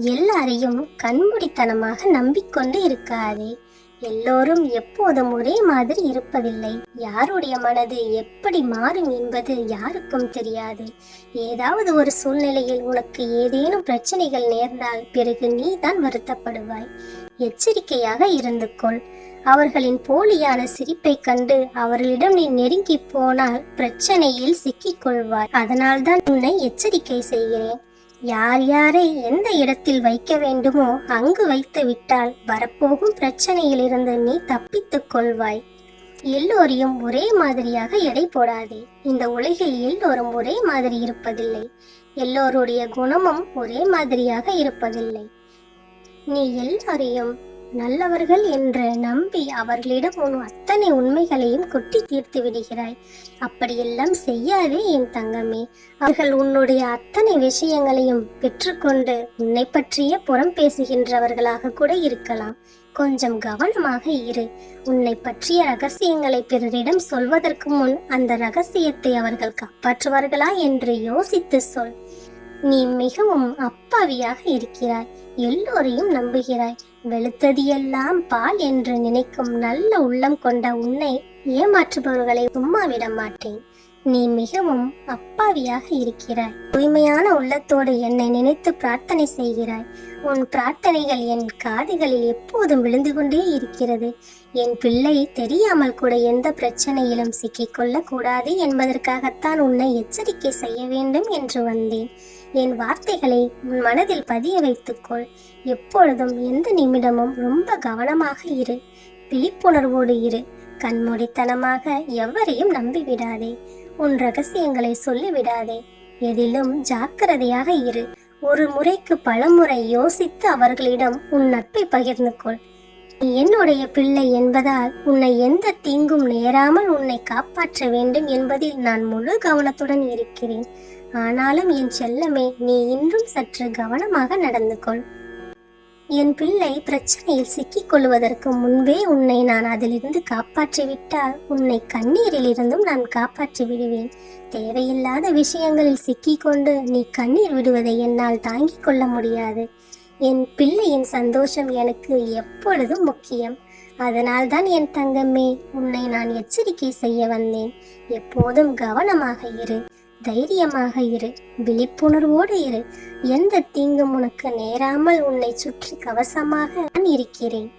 எல்லாரையும் கண்மூடித்தனமாக நம்பிக்கொண்டு இருக்காதே. எல்லோரும் எப்போதும் ஒரே மாதிரி இருப்பதில்லை. யாருடைய மனது எப்படி மாறும் என்பது யாருக்கும் தெரியாது. ஏதாவது ஒரு சூழ்நிலையில் உனக்கு ஏதேனும் பிரச்சனைகள் நேர்ந்தால் பிறகு நீ தான் வருத்தப்படுவாய். எச்சரிக்கையாக இருந்து கொள். அவர்களின் போலியான சிரிப்பை கண்டு அவர்களிடம் நீ நெருங்கி போனால் பிரச்சனையில் சிக்கிக் கொள்வாய். அதனால்தான் உன்னை எச்சரிக்கை செய்கிறேன். யார் யாரை எந்த இடத்தில் வைக்க வேண்டுமோ அங்கு வைத்து விட்டால் வரப்போகும் பிரச்சனையிலிருந்து நீ தப்பித்துக் கொள்வாய். எல்லோரையும் ஒரே மாதிரியாக எடை போடாதே. இந்த உலகில் எல்லோரும் ஒரே மாதிரி இருப்பதில்லை. எல்லோருடைய குணமும் ஒரே மாதிரியாக இருப்பதில்லை. நீ எல்லாரையும் நல்லவர்கள் என்று நம்பி அவர்களிடம் உன் அத்தனை உண்மைகளையும் கொட்டி தீர்த்து விடுகிறாய். அப்படியெல்லாம் செய்யாதே என் தங்கமே. அவர்கள் உன்னுடைய அத்தனை விஷயங்களையும் பெற்றுக்கொண்டு உன்னை பற்றிய புறம் பேசுகின்றவர்களாக கூட இருக்கலாம். கொஞ்சம் கவனமாக இரு. உன்னை பற்றிய ரகசியங்களை பிறரிடம் சொல்வதற்கு முன் அந்த ரகசியத்தை அவர்கள் காப்பாற்றுவார்களா என்று யோசித்து சொல். நீ மிகவும் அப்பாவியாக இருக்கிறாய். எல்லோரையும் நம்புகிறாய். வெளுத்தது எல்லாம் பால் என்று நினைக்கும் நல்ல உள்ளம் கொண்ட உன்னை ஏமாற்றுபவர்களை சும்மா விட மாட்டேன். நீ மிகவும் அப்பாவியாக இருக்கிறாய். தூய்மையான உள்ளத்தோடு என்னை நினைத்து பிரார்த்தனை செய்கிறாய். உன் பிரார்த்தனைகள் என் காதுகளில் எப்போதும் விழுந்து கொண்டே இருக்கிறது. என் பிள்ளை தெரியாமல் கூட எந்த பிரச்சனையிலும் சிக்கிக்கொள்ளக் கூடாது என்பதற்காகத்தான் உன்னை எச்சரிக்கை செய்ய வேண்டும் என்று வந்தேன். என் வார்த்தைகளை உன் மனதில் பதிய வைத்துக்கொள். எப்பொழுதும் எந்த நிமிடமும் ரொம்ப கவனமாக இரு. விழிப்புணர்வோடு இரு. கண்மூடித்தனமாக எவரையும் நம்பிவிடாதே. உன் ரகசியங்களை சொல்லிவிடாதே. எதிலும் ஜாக்கிரதையாக இரு. ஒரு முறைக்கு பலமுறை யோசித்து அவர்களிடம் உன் நட்பை பகிர்ந்து கொள் நீ என்னுடைய பிள்ளை என்பதால் உன்னை எந்த தீங்கும் நேராமல் உன்னை காப்பாற்ற வேண்டும் என்பதில் நான் முழு கவனத்துடன் இருக்கிறேன். ஆனாலும் என் செல்லமே நீ இன்றும் சற்று கவனமாக நடந்து கொள் என் பிள்ளை பிரச்சனையில் சிக்கிக் கொள்வதற்கு முன்பே உன்னை நான் அதிலிருந்து காப்பாற்றிவிட்டால் உன்னை கண்ணீரில் இருந்தும் நான் காப்பாற்றி விடுவேன். தேவையில்லாத விஷயங்களில் சிக்கிக்கொண்டு நீ கண்ணீர் விடுவதை என்னால் தாங்கிக் கொள்ள முடியாது. என் பிள்ளையின் சந்தோஷம் எனக்கு எப்பொழுதும் முக்கியம். அதனால்தான் என் தங்கமே உன்னை நான் எச்சரிக்கை செய்ய வந்தேன். எப்போதும் கவனமாக இரு. தைரியமாக இரு விழிப்புணர்வோடு இரு. எந்த தீங்கும் உனக்கு நேராமல் உன்னை சுற்றி கவசமாக நான் இருக்கிறேன்.